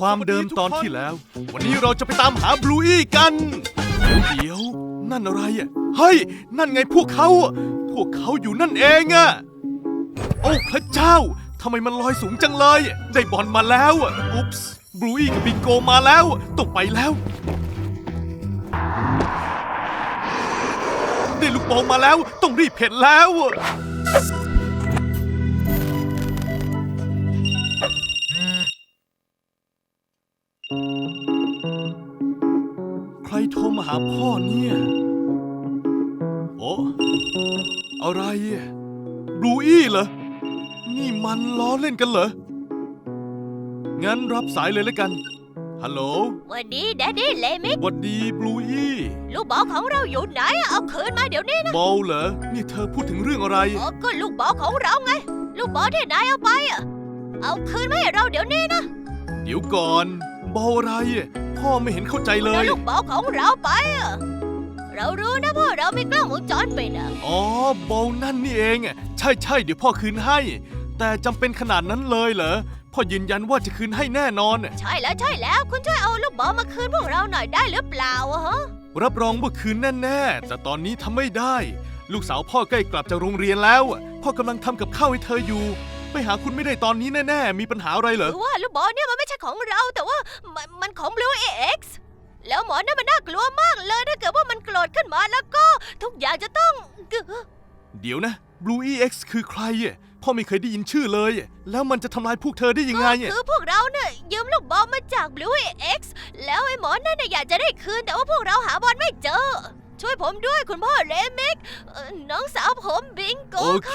ความเดิมตอนที่แล้ว วันนี้เราจะไปตามหาบลูอี้กัน เดี๋ยว นั่นอะไรอะเฮ้ย นั่นไงพวกเขา พวกเขาอยู่นั่นเองอะ โอ้พระเจ้าทำไมมันลอยสูงจังเลย ได้บอลมาแล้วอะอุ๊ปส์บลูอี้กับบิงโกมาแล้วต้องไปแล้ว ได้ลูกบอลมาแล้ว ต้องรีบเห็นแล้วาหาพ่อเนี่ย โอ้อะไรอะบลูอี้เหรอ นี่มันล้อเล่นกันเหรอ งั้นรับสายเลยแล้วกัน ฮัลโหลวันนี้แดดดี้เลมิกหวัดดีบลูอี้ลูกบอลของเราอยู่ไหนอะเอาคืนมาเดี๋ยวนี้นะบอลเหรอ นี่เธอพูดถึงเรื่องอะไรเออก็ลูกบอลของเราไง ลูกบอลที่นายเอาไปอะเอาคืนมาให้เราเดี๋ยวนี้นะ เดี๋ยวก่อน บอลอะไร พ่อไม่เห็นเข้าใจเลเอาย ลูกบอลของเราไปอะเรารู้นะพ่อเรามีกล้องวงจรปิดอะอ๋อบอลนั่นนี่เองอะใช่ใช่เดี๋ยวพ่อคืนให้ แต่จำเป็นขนาดนั้นเลยเหรอ พ่อยืนยันว่าจะคืนให้แน่นอน ใช่แล้วใช่แล้ว คุณช่วยเอาลูกบอลมาคืนพวกเราหน่อยได้หรือเปล่าอะฮะรับรองว่าคืนแน่ๆ แต่ตอนนี้ทำไม่ได้ ลูกสาวพ่อใกล้กลับจากโรงเรียนแล้วอะพ่อกำลังทำกับข้าวให้เธออยู่ ไปหาคุณไม่ได้ตอนนี้แน่ๆ มีปัญหาอะไรเหรอ คือว่าลูกบอลเนี่ยมันไม่ใช่ของเราแต่ว่ามันมันของ Blue X แล้วหมอนั่นมันน่ากลัวมากเลยถ้าเกิดว่ามันโกรธขึ้นมาแล้วก็ทุกอย่างจะต้อง เดี๋ยวนะ Blue EX คือใครอะพ่อไม่เคยได้ยินชื่อเลยอะแล้วมันจะทำลายพวกเธอได้ยังไงอะคือพวกเราเนี่ยยืมลูกบอลมาจาก Blue X แล้วไอ้หมอนั่นน่ะอยากจะได้คืนแต่ว่าพวกเราหาบอลไม่เจอ ช่วยผมด้วยคุณพ่อเรมิกเอ่อน้องสาวผมบิงโกโอเค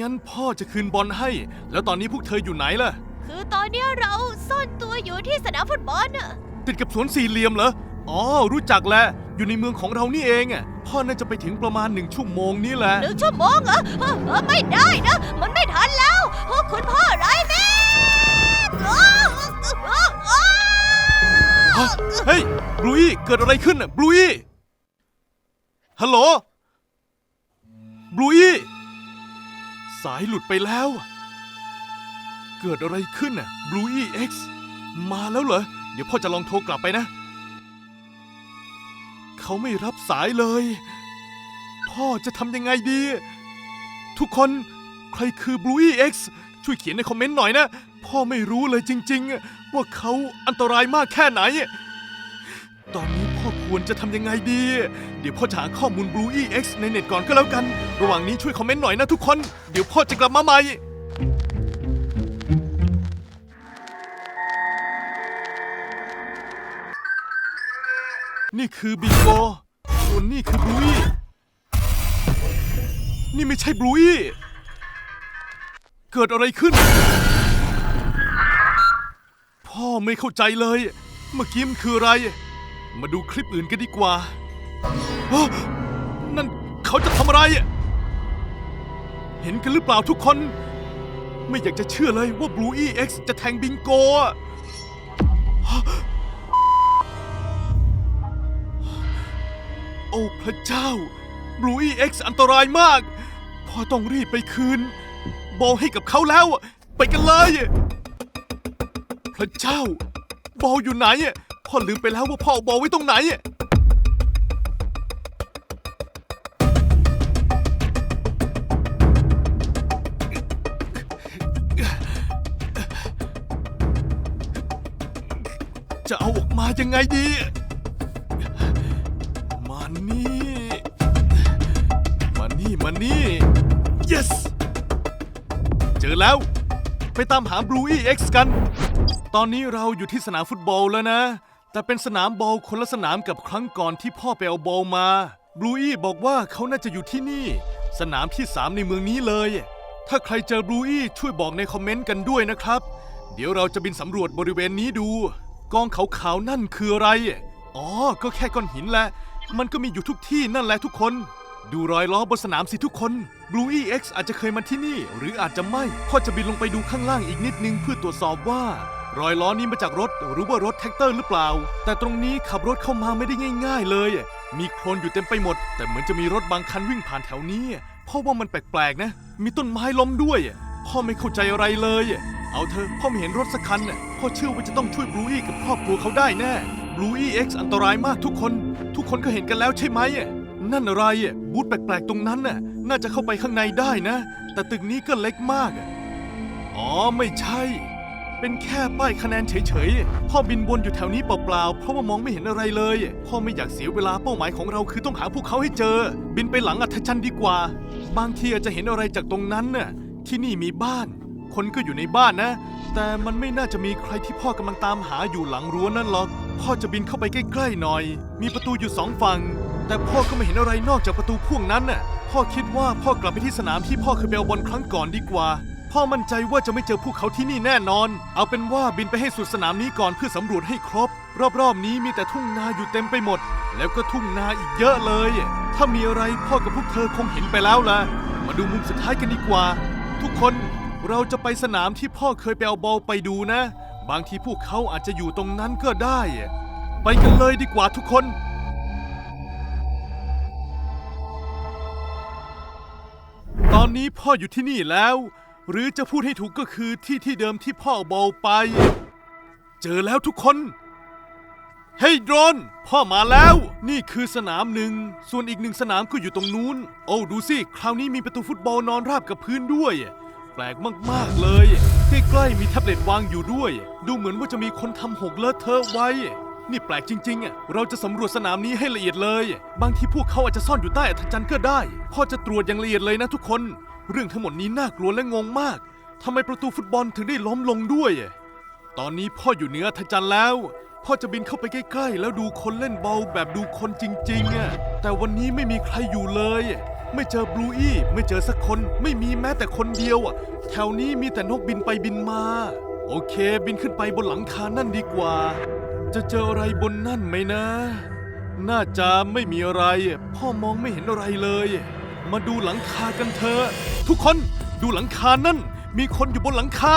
งั้นพ่อจะคืนบอลให้ แล้วตอนนี้พวกเธออยู่ไหนล่ะ คือตอนเนี้ยเราซ่อนตัวอยู่ที่สนามฟุตบอลน่ะติดกับสวนสี่เหลี่ยมเหรอ อ๋อ รู้จักแหละ อยู่ในเมืองของเรานี่เองอะพ่อน่าจะไปถึงประมาณหนึ่งชั่วโมงนี่แหละ หนึ่งชั่วโมงเหรอเออเออไม่ได้นะ มันไม่ทันแล้วพวกคุณพ่อไรแม่อ้าวอ้าวอ้าวฮะเฮ้ย บลูอี้เกิดอะไรขึ้นอะ บลูอี้ ฮัลโหล บลูอี้ สายหลุดไปแล้ว เกิดอะไรขึ้นอะ บลูอี้ X มาแล้วเหรอ เดี๋ยวพ่อจะลองโทรกลับไปนะ เขาไม่รับสายเลย พ่อจะทำยังไงดี ทุกคนใครคือ Bluey X ช่วยเขียนในคอมเมนต์หน่อยนะ พ่อไม่รู้เลยจริง ๆ ว่าเขาอันตรายมากแค่ไหน ตอนนี้ พ่อควรจะทำยังไงดี เดี๋ยวพ่อจะหาข้อมูล Bluey X ในเน็ตก่อนก็แล้วกัน ระหว่างนี้ช่วยคอมเมนต์หน่อยนะทุกคน เดี๋ยวพ่อจะกลับมาใหม่ นี่คือบิงโกส่วนนี่คือบลูอี้นี่ไม่ใช่บลูอี้เกิดอะไรขึ้น พ่อไม่เข้าใจเลย เมื่อกี้มันคืออะไร มาดูคลิปอื่นกันดีกว่าฮะนั่นเขาจะทำอะไร เห็นกันหรือเปล่าทุกคน ไม่อยากจะเชื่อเลยว่า Blue EX จะแทงบิงโกอะฮะโอ้พระเจ้า Blue EX อันตรายมาก พอต้องรีบไปคืน บอลให้กับเขาแล้ว ไปกันเลย พระเจ้า บอลอยู่ไหนอะ พ่อลืมไปแล้วว่าพ่อเอาบอลไว้ตรงไหน จะเอาออกมายังไงดี มานี่ มานี่ มานี่ yes เจอแล้ว ไปตามหา Blue EX กัน ตอนนี้เราอยู่ที่สนามฟุตบอลแล้วนะ แต่เป็นสนามบอลคนละสนามกับครั้งก่อนที่พ่อไปเอาบอลมาบลูอี้บอกว่าเขาน่าจะอยู่ที่นี่ สนามที่3ในเมืองนี้เลย ถ้าใครเจอบลูอี้ช่วยบอกในคอมเมนต์กันด้วยนะครับ เดี๋ยวเราจะบินสำรวจบริเวณนี้ดู กองขาวๆนั่นคืออะไร อ๋อ ก็แค่ก้อนหินแหละ มันก็มีอยู่ทุกที่นั่นแหละทุกคน ดูรอยล้อบนสนามสิทุกคน Blue EX อาจจะเคยมาที่นี่ หรืออาจจะไม่พ่อจะบินลงไปดูข้างล่างอีกนิดนึงเพื่อตรวจสอบว่า รอยล้อนี้มาจากรถหรือว่ารถแท็กเตอร์หรือเปล่า แต่ตรงนี้ขับรถเข้ามาไม่ได้ง่าย ๆ เลย มีโคลนอยู่เต็มไปหมด แต่เหมือนจะมีรถบางคันวิ่งผ่านแถวนี้ เพ่อว่ามันแปลกๆนะ มีต้นไม้ล้มด้วยพ่อไม่เข้าใจอะไรเลย เอาเธอะพ่อไม่เห็นรถสักคันพ่อเชื่อว่าจะต้องช่วยบลูอี้กับครอบครัวเขาได้แน่บลูอี้เอ็กซ์อันตรายมากทุกคน ทุกคนก็เห็นกันแล้วใช่ไหมนั่นอะไรบูธแปลกๆตรงนั้นน่ะน่าจะเข้าไปข้างในได้นะ แต่ตึกนี้ก็เล็กมากอ๋อไม่ใช่ เป็นแค่ป้ายคะแนนเฉยๆ พ่อบินวนอยู่แถวนี้เปล่าๆ เพราะว่ามองไม่เห็นอะไรเลย พ่อไม่อยากเสียเวลาเป้าหมายของเราคือต้องหาพวกเขาให้เจอ บินไปหลังอัธจันทร์ดีกว่า บางทีอาจจะเห็นอะไรจากตรงนั้นน่ะ ที่นี่มีบ้าน คนก็อยู่ในบ้านนะ แต่มันไม่น่าจะมีใครที่พ่อกำลังตามหาอยู่หลังรั้วนั่นหรอก พ่อจะบินเข้าไปใกล้ๆหน่อย มีประตูอยู่สองฝั่ง แต่พ่อก็ไม่เห็นอะไรนอกจากประตูพ่วกนั้นน่ะ พ่อคิดว่าพ่อกลับไปที่สนามที่พ่อเคยไปเอาบอลครั้งก่อนดีกว่า พ่อมั่นใจว่าจะไม่เจอพวกเขาที่นี่แน่นอน เอาเป็นว่าบินไปให้สุดสนามนี้ก่อนเพื่อสำรวจให้ครบ รอบๆนี้มีแต่ทุ่งนาอยู่เต็มไปหมด แล้วก็ทุ่งนาอีกเยอะเลย ถ้ามีอะไรพ่อกับพวกเธอคงเห็นไปแล้วล่ะ มาดูมุมสุดท้ายกันดีกว่า ทุกคนเราจะไปสนามที่พ่อเคยไปเอาบอลไปดูนะ บางทีพวกเขาอาจจะอยู่ตรงนั้นก็ได้ ไปกันเลยดีกว่าทุกคนตอนนี้พ่ออยู่ที่นี่แล้ว หรือจะพูดให้ถูกก็คือที่ที่เดิมที่พ่อเอาบอลไป เจอแล้วทุกคน เฮ้ยโดรน พ่อมาแล้ว นี่คือสนามหนึ่ง ส่วนอีกหนึ่งสนามก็อยู่ตรงนู้น โอ้ดูสิ คราวนี้มีประตูฟุตบอลนอนราบกับพื้นด้วย แปลกมากๆเลย ใกล้ๆมีแท็บเล็ตวางอยู่ด้วย ดูเหมือนว่าจะมีคนทำหกเลอะเทอะไว้ นี่แปลกจริงๆอะเราจะสำรวจสนามนี้ให้ละเอียดเลย บางทีพวกเขาอาจจะซ่อนอยู่ใต้อัธจันทร์ก็ได้ พ่อจะตรวจอย่างละเอียดเลยนะทุกคน เรื่องทั้งหมดนี้น่ากลัวและงงมากทำไมประตูฟุตบอลถึงได้ล้มลงด้วย ตอนนี้พ่ออยู่เหนืออัธจันทร์แล้ว พ่อจะบินเข้าไปใกล้ๆ แล้วดูคนเล่นบอลแบบดูคนจริงๆอะแต่วันนี้ไม่มีใครอยู่เลย ไม่เจอบลูอี้ไม่เจอสักคนไม่มีแม้แต่คนเดียวอะแถวนี้มีแต่นกบินไปบินมา โอเค บินขึ้นไปบนหลังคานั่นดีกว่า จะเจออะไรบนนั่นไหมนะ น่าจะไม่มีอะไร พ่อมองไม่เห็นอะไรเลย มาดูหลังคากันเถอะทุกคนดูหลังคานั่น มีคนอยู่บนหลังคา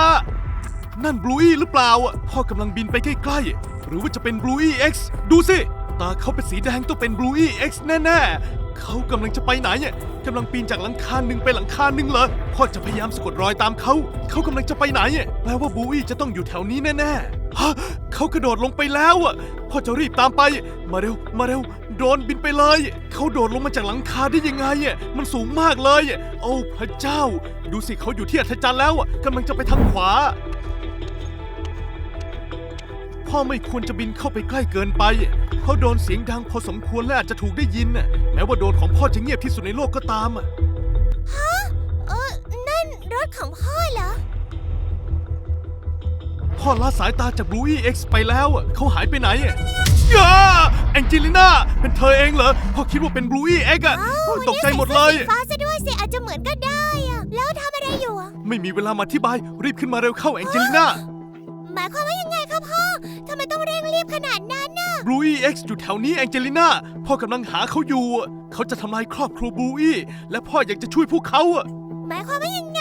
นั่นบลูอี้หรือเปล่าอะพ่อกำลังบินไปใกล้ๆ หรือว่าจะเป็นบลูอี้ X ดูสิ ตาเขาเป็นสีแดงต้องเป็นบลูอี้ X แน่ๆ เขากำลังจะไปไหนอะกำลังปีนจากหลังคาหนึ่งไปหลังคาหนึ่งเหรอ พ่อจะพยายามสะกดรอยตามเขา เขากำลังจะไปไหนแปลว่าบลูอี้จะต้องอยู่แถวนี้แน่ๆฮะ เขากระโดดลงไปแล้วอะพ่อจะรีบตามไป มาเร็ว มาเร็ว โดรนบินไปเลย เขาโดดลงมาจากหลังคาได้ยังไงอะมันสูงมากเลยอะโอ้พระเจ้า ดูสิเขาอยู่ที่อัธจันทร์แล้วอะกำลังจะไปทางขวา พ่อไม่ควรจะบินเข้าไปใกล้เกินไป เขาโดนเสียงดังพอสมควรและอาจจะถูกได้ยินน่ะแม้ว่าโดนของพ่อจะเงียบที่สุดในโลกก็ตามอะ เออนั่นรถของพ่อเหรอ พ่อละสายตาจากบลูอี้เอ็กซ์ไปแล้วอะเขาหายไปไหนอะย่าแองเจลิน่าเป็นเธอเองเหรอพ่อคิดว่าเป็นบลูอี้เอ็กซ์อะโอ้ยตกใจหมดเลยนี่ใส่สื้อสีฟ้าซะด้วยสิอาจจะเหมือนก็ได้อะแล้วทำอะไรอยู่อะไม่มีเวลามาอธิบาย รีบขึ้นมาเร็วเข้าแองเจลิน่าหมายความว่ายังไงครับพ่อทำไมต้องเร่งรีบขนาดนั้นน่ะบลูอี้เอ็กซ์อยู่แถวนี้แองเจลิน่าพ่อกำลังหาเขาอยู่อะเขาจะทำลายครอบครัวบลูอี้และพ่ออยากจะช่วยพวกเขาอะหมายความว่ายังไง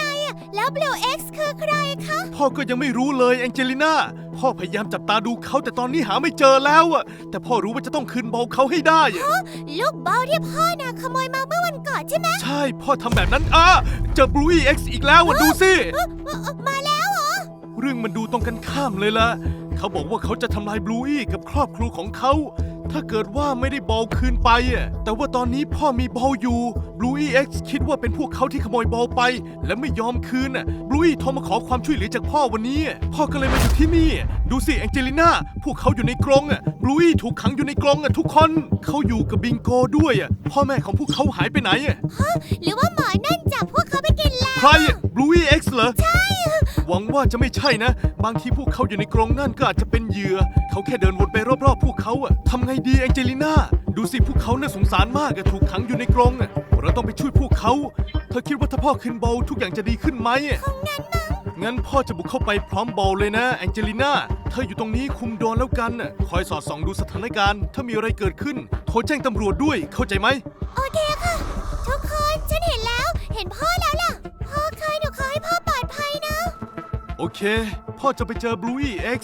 อะ แล้ว Blue X คือใครคะ พ่อก็ยังไม่รู้เลยแองเจลิน่า พ่อพยายามจับตาดูเขาแต่ตอนนี้หาไม่เจอแล้วอะแต่พ่อรู้ว่าจะต้องคืนบอลเขาให้ได้อะลูกบอลที่พ่อน่ะขโมยมาเมื่อวันก่อนใช่ไหมใช่พ่อทำแบบนั้นอะเจอบลูอี้เอ็กซ์อีกแล้วอะดูสิ เอ่อเอ่อมาแล้วเหรอ เรื่องมันดูตรงกันข้ามเลยล่ะ เขาบอกว่าเขาจะทำลายบลูอี้กับครอบครัวของเขา ถ้าเกิดว่าไม่ได้บอลคืนไปอะแต่ว่าตอนนี้พ่อมีบอลอยู่บลูอี้เอ็กซ์คิดว่าเป็นพวกเขาที่ขโมยบอลไป และไม่ยอมคืนอะบลูอี้โทรมาขอความช่วยเหลือจากพ่อวันนี้อะพ่อก็เลยมาอยู่ที่นี่ ดูสิแองเจลิน่าพวกเขาอยู่ในกรงอะบลูอี้ถูกขังอยู่ในกรงอะทุกคน เขาอยู่กับบิงโกด้วยอะพ่อแม่ของพวกเขาหายไปไหนอะหรือว่าหมอนั่นจับพวกเขาไปกินแล้วใครบลูอี้เอ็กซ์เหรอ ใช่ หวังว่าจะไม่ใช่นะ บางทีพวกเขาอยู่ในกรงนั่นก็อาจจะเป็นเหยื่อ เขาแค่เดินวนไปรอบๆ พวกเขาอะทำไงดีแองเจลิน่า ดูสิพวกเขาน่าสงสารมากอะถูกขังอยู่ในกรงอะเราต้องไปช่วยพวกเขา เธอคิดว่าถ้าพ่อขึ้นบอลทุกอย่างจะดีขึ้นไหมอะงั้นพ่อจะบุกเข้าไปพร้อมบอลเลยนะแองเจลิน่า เธออยู่ตรงนี้คุมโดนแล้วกันน่ะคอยสอดส่องดูสถานการณ์ ถ้ามีอะไรเกิดขึ้น โทรแจ้งตำรวจด้วยเข้าใจไหม โอเคค่ะ ทุกคน ฉันเห็นแล้ว เห็นพ่อแล้วล่ะ โอเค พ่อจะไปเจอบลูอี้ X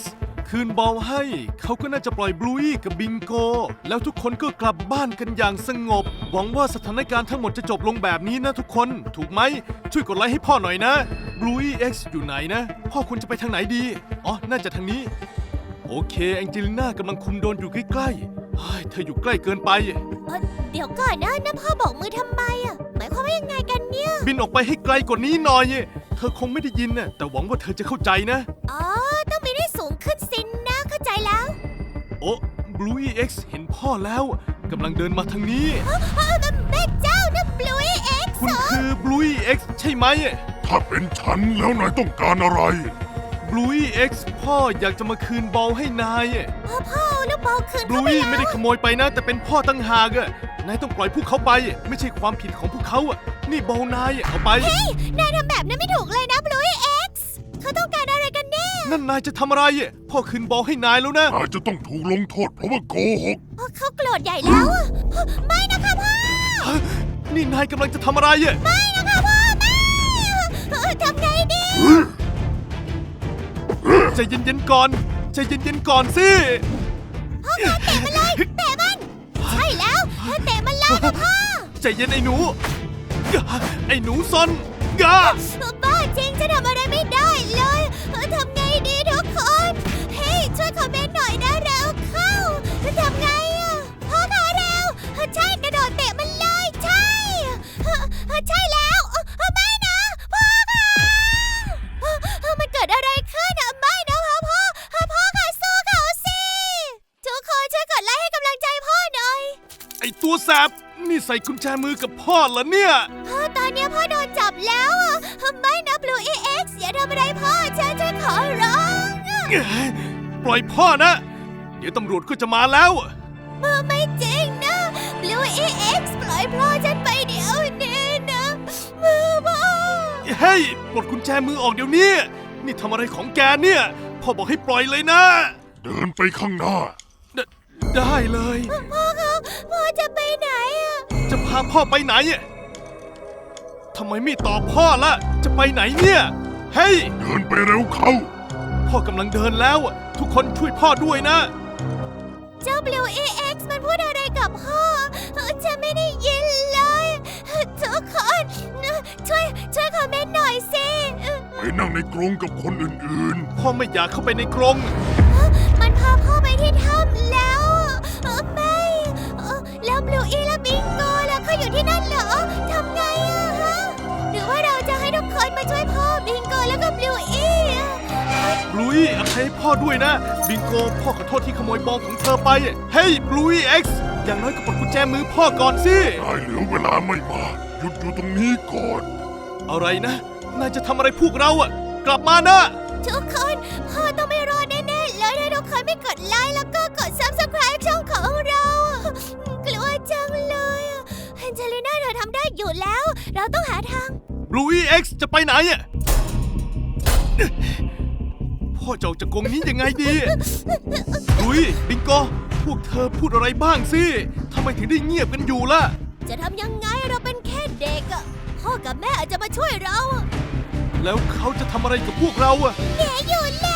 คืนบอลให้ เขาก็น่าจะปล่อยบลูอี้กับบิงโก แล้วทุกคนก็กลับบ้านกันอย่างสงบ หวังว่าสถานการณ์ทั้งหมดจะจบลงแบบนี้นะทุกคน ถูกไหม ช่วยกดไลค์ให้พ่อหน่อยนะ Bluey X อยู่ไหนนะ พ่อคุณจะไปทางไหนดี อ๋อ น่าจะทางนี้ โอเค แองเจลิน่ากำลังคุมโดรนอยู่ใกล้ๆเฮ้ยเธออยู่ใกล้เกินไป เอ่อเดี๋ยวก่อนนะนะพ่อบอกมือทำไมอะ หมายความว่ายังไงกันเนี่ย บินออกไปให้ไกลกว่านี้หน่อย เธอคงไม่ได้ยินน่ะแต่หวังว่าเธอจะเข้าใจนะ อ๋อ ต้องบินให้สูงขึ้นสินนะ เข้าใจแล้วโอ้ Bluey X เห็นพ่อแล้วกำลังเดินมาทางนี้ เออแม่เจ้านั่น Blue X คุณคือ Bluey X ใช่ไหมถ้าเป็นฉันแล้วนายต้องการอะไร Bluey X พ่ออยากจะมาคืนบอลให้นาย พ่อพ่อ ลูกบอลคืนบเข้าลูไปอี้แล้วไม่ได้ขโมยไปนะ แต่เป็นพ่อตั้งหากอะนายต้องปล่อยพวกเขาไป ไม่ใช่ความผิดของพวกเขาอะนี่บอลนายอะเอาไปนายทำแบบนั้นไม่ถูกเลยนะ Blue X เขาต้องการอะไรกันแน่นั่นนายจะทำอะไรอะพ่อคืนบอลให้นายแล้วนะนายจะต้องถูกลงโทษเพราะว่าโกหกเพราะเขาโกรธใหญ่แล้วอะไม่นะคะพ่อฮะนี่นายกำลังจะทำอะไรอะไม่นะคะพ่อไม่เออทำไงดี ใจเย็นๆก่อน ใจเย็นๆก่อนสิ พ่อคะเตะมันเลย เตะมัน ใช่แล้วเตะมันเลยนะพ่อใจเย็นไอ้หนูอย่าไอ้หนูซอนอย่าบ้าจริงจะทำอะไรไม่ได้เลย แสบนี่ใส่กุญแจมือกับพ่อเหรอเนี่ย พ่อตอนเนี้ยพ่อโดนจับแล้วอะไม่นะ Blue EX อย่าทำอะไรพ่อฉันจะขอร้องอะปล่อยพ่อนะ เดี๋ยวตำรวจก็จะมาแล้วเออไม่จริงนะ Blue EX ปล่อยพ่อฉันไปเดี๋ยวนี้นะมือพ่อเฮ้ยปลดกุญแจมือออกเดี๋ยวนี้ นี่ทำอะไรของแกเนี่ยพ่อบอกให้ปล่อยเลยนะ เดินไปข้างหน้า ไดได้เลย พ่อครับ พ่อจะไปไหนอะ จะพาพ่อไปไหนอะทำไมไม่ตอบพ่อละจะไปไหนเนี่ยเฮ้ย เดินไปเร็วเข้า พ่อกำลังเดินแล้วอะทุกคนช่วยพ่อด้วยนะ เจ้า Blue EX มันพูดอะไรกับพ่อเออฉันไม่ได้ยินเลย ทุกคนช่วยช่วยคอมเมนต์หน่อยสิ ไปนั่งในกรงกับคนอื่นพ่อไม่อยากเข้าไปในกรง บลูอี้อภัยให้พ่อด้วยนะ บิงโกพ่อขอโทษที่ขโมยบอลของเธอไป เฮ้ยบลูอี้เอ็กซ์อย่างน้อยก็ปลดกุญแจมือพ่อก่อนสิๆนายเหลือเวลาไม่มากหยุดอยู่ตรงนี้ก่อน อะไรนะ นายจะทำอะไรพวกเราอะกลับมานะ ทุกคนพ่อต้องไม่รอดแน่ๆเลยถ้าทุกคนไม่กดไลค์แล้วก็กด subscribe ช่องของเราอะกลัวจังเลยอะแอนเจลิน่าเธอทำได้อยู่แล้ว เราต้องหาทาง บลูอี้เอ็กซ์จะไปไหนอะ พ่อจะออกจากกรงนี้ยังไงดีบลูอี้บิงโก พวกเธอพูดอะไรบ้างสิทำไมถึงได้เงียบกันอยู่ล่ะ จะทำยังไงเราเป็นแค่เด็กอะพ่อกับแม่อาจจะมาช่วยเราอะแล้วเขาจะทำอะไรกับพวกเราอะแกอยู่เล